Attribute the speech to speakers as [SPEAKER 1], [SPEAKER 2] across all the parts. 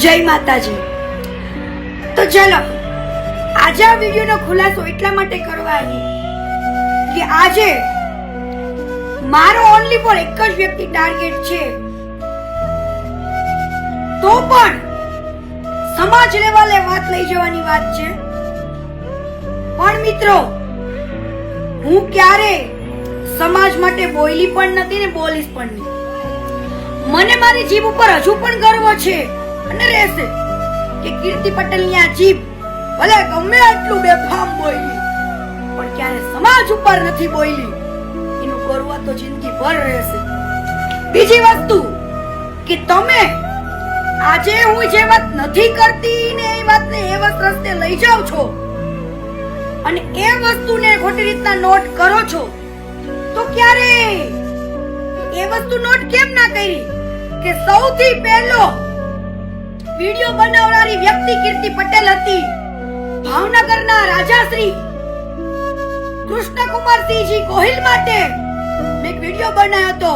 [SPEAKER 1] જય માતાજી. તો ચલો, આજે આ વિડીયોનો ખુલાસો એટલા માટે કરવા આવી કે આજે મારો ઓનલી ફોર એક જ વ્યક્તિ ટાર્ગેટ છે. તો પણ સમાજ લેવલે વાત લઈ જવાની વાત છે. પણ મિત્રો, હું ક્યારે સમાજ માટે બોલી પણ નથી ને બોલીશ પણ નહીં મને મારી જીભ ઉપર હજુ પણ ગર્વ છે. અને રહેશે કે કીર્તિ પટેલની આ જીભ ભલે ગમે આટલું બેફામ બોલી પણ ક્યારે સમાજ ઉપર નથી બોલી એનું ગર્વ તો જિંદગી ભર રહેશે. બીજી વસ્તુ કે તમે આજે હું જે વાત નથી કરતી ને એ વાતને એ વાત રસ્તે લઈ જાઓ છો અને એ વસ્તુને ખોટી રીતના નોટ કરો છો, તો ક્યારે? એ વસ્તુ નોટ કેમ ના કરી કે સૌથી પહેલો વિડિયો બનાવનારી વ્યક્તિ કીર્તિ પટેલ હતી. ભાવનગરના રાજાશ્રી કૃષ્ણકુમારસિંહજી ગોહિલ માટે મેં વિડિયો બનાવ્યો હતો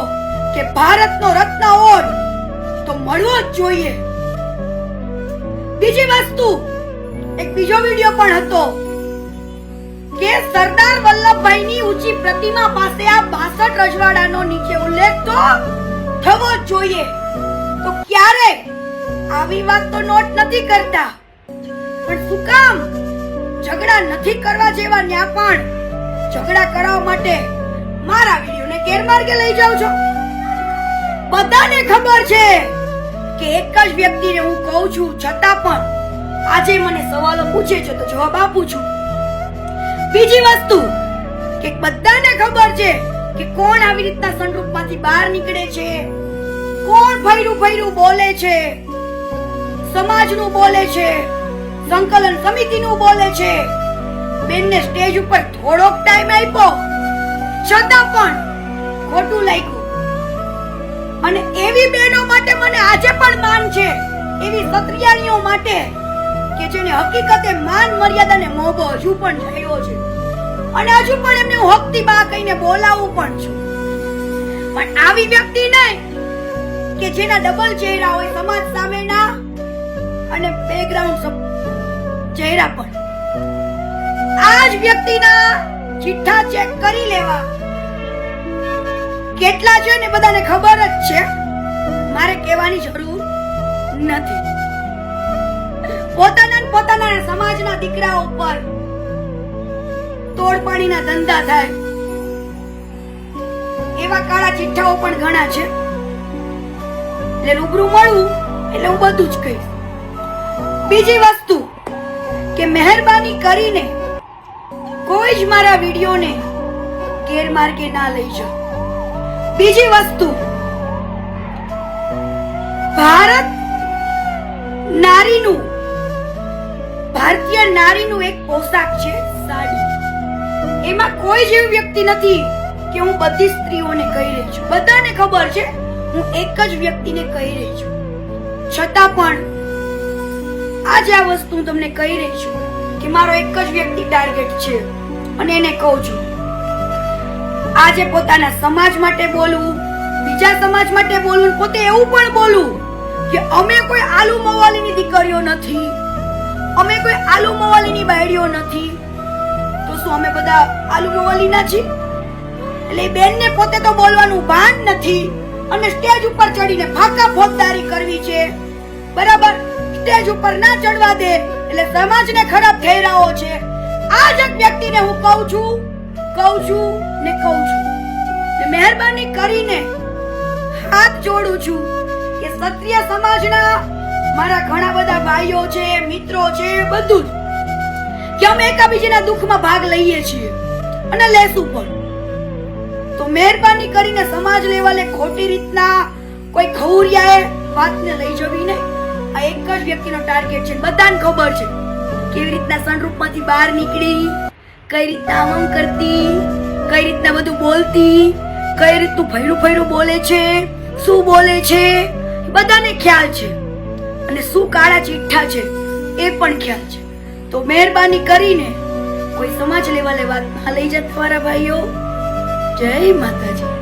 [SPEAKER 1] કે ભારતનો રત્ન ઓર તો મળવો જ જોઈએ. બીજી વસ્તુ, એક બીજો વિડિયો પણ હતો કે સરદાર વલ્લભભાઈની ઊંચી પ્રતિમા પાસે આ 62 રજવાડાનો નીચે ઉલ્લેખ તો થવો જોઈએ. તો ક્યારે આવી વાત તો નોટ નથી કરતા. પણ શું કામ? ઝઘડા નથી કરવા જેવા ન્યા પણ ઝઘડા કરવા માટે મારા વિડીયોને ગેરમાર્ગે લઈ જાવ છો. બધાને ખબર છે કે એક જ વ્યક્તિને હું કહું છું, છતાં પણ આજે મને સવાલો પૂછે છે તો જવાબ આપું છું. બીજી વસ્તુ કે બધાને ખબર છે કે કોણ આવી રીતના સંરૂપમાંથી બહાર નીકળે છે. કોણ ફૈરું ફૈરું બોલે છે. સમાજનું બોલે છે, સંકલન સમિતિનું બોલે છે. બેનને સ્ટેજ ઉપર થોડોક ટાઈમ આપ્યો. છતાં પણ ખોટું લાગ્યું. અને એવી બહેનો માટે મને આજે પણ માન છે, એવી સત્રિયાણીઓ માટે કે જેને હકીકતે માન મર્યાદાને મોભો હજુ પણ થયો છે. અને હજુ પણ એમને હું હકતી બા કહીને બોલાવું પણ છું. પણ આવી વ્યક્તિ નહીં કે જેના ડબલ ચહેરા હોય, સમાજ સામેના અને બેકગ્રાઉન્ડ ચહેરા પણ આ જ વ્યક્તિના ચિઠ્ઠા ચેક કરી લેવા. કેટલા છે ને બધાને ખબર જ છે. મારે કહેવાની જરૂર નથી. પોતાના પોતાના સમાજના દીકરા ઉપર તોડપાણીના ધંધા થાય. એવા કાળા ચિઠ્ઠાઓ પણ ઘણા છે. એટલે રૂબરૂ મળવું એટલે હું બધું જ કહીશ. બીજી વસ્તુ કે મહેરબાની કરીને કોઈ જ મારા વિડીયોને ગેરમાર્ગે ના લઈ જાઓ. બીજી વસ્તુ, ભારત નારીનું, ભારતીય નારીનું એક પોશાક છે સાડી. એમાં કોઈ જેવી વ્યક્તિ નથી કે હું બધી સ્ત્રીઓને કહી રહી છું. બધાને ખબર છે, હું એક જ વ્યક્તિને કહી રહી છું. છતાં પણ આજે આ વસ્તુ હું તમને કહી રહી છું કે મારો એક જ વ્યક્તિ ટાર્ગેટ છે અને એને કહું છું. આજે પોતાના સમાજ માટે બોલવું, બીજા સમાજ માટે બોલવું, પોતે એવું પણ બોલવું કે અમે કોઈ આલુ મવાલીની દીકરીઓ નથી, અમે કોઈ આલુ મવાલીની બાયડીઓ નથી. તો શું અમે બધા આલુ મવાલીના છીએ? એટલે બેનને પોતે તો બોલવાનું ભાન નથી. અને સ્ટેજ ઉપર ચડીને ફાકા ફોજદારી કરવી છે. બરાબર? સ્ટેજ ઉપર ના ચડવા દે, એટલે સમાજને ખરાબ થઈ રહ્યો છે. આ જ વ્યક્તિને હું કહું છું કહું છું ને કહું છું મહેરબાની કરીને હાથ જોડું છું કે ક્ષત્રિય સમાજના મારા ઘણા બધા ભાઈઓ છે, મિત્રો છે, બધું જ. કે અમે એકાબીજીના દુઃખમાં ભાગ લઈએ છીએ અને લેશું પણ. તો મહેરબાની કરીને સમાજ લેવલે ખોટી રીતના કોઈ ખૌરિયાએ વાતને લઈ જવી નહીં આ એક જ વ્યક્તિનો ટાર્ગેટ છે. બધાને ખબર છે કેવી રીતના સનરૂપમાંથી બહાર નીકળી, કઈ રીતના આમ કરતી, કઈ રીતના બધું બોલતી, કઈ રીતનું ભૈરું ભૈરું બોલે છે, શું બોલે છે બધાને ખ્યાલ છે. અને શું કાળા ચીઠ્ઠા છે એ પણ ખ્યાલ છે. તો મહેરબાની કરીને કોઈ સમાજ લેવલે વાત લઈ જતા ભાઈઓ. જય માતાજી.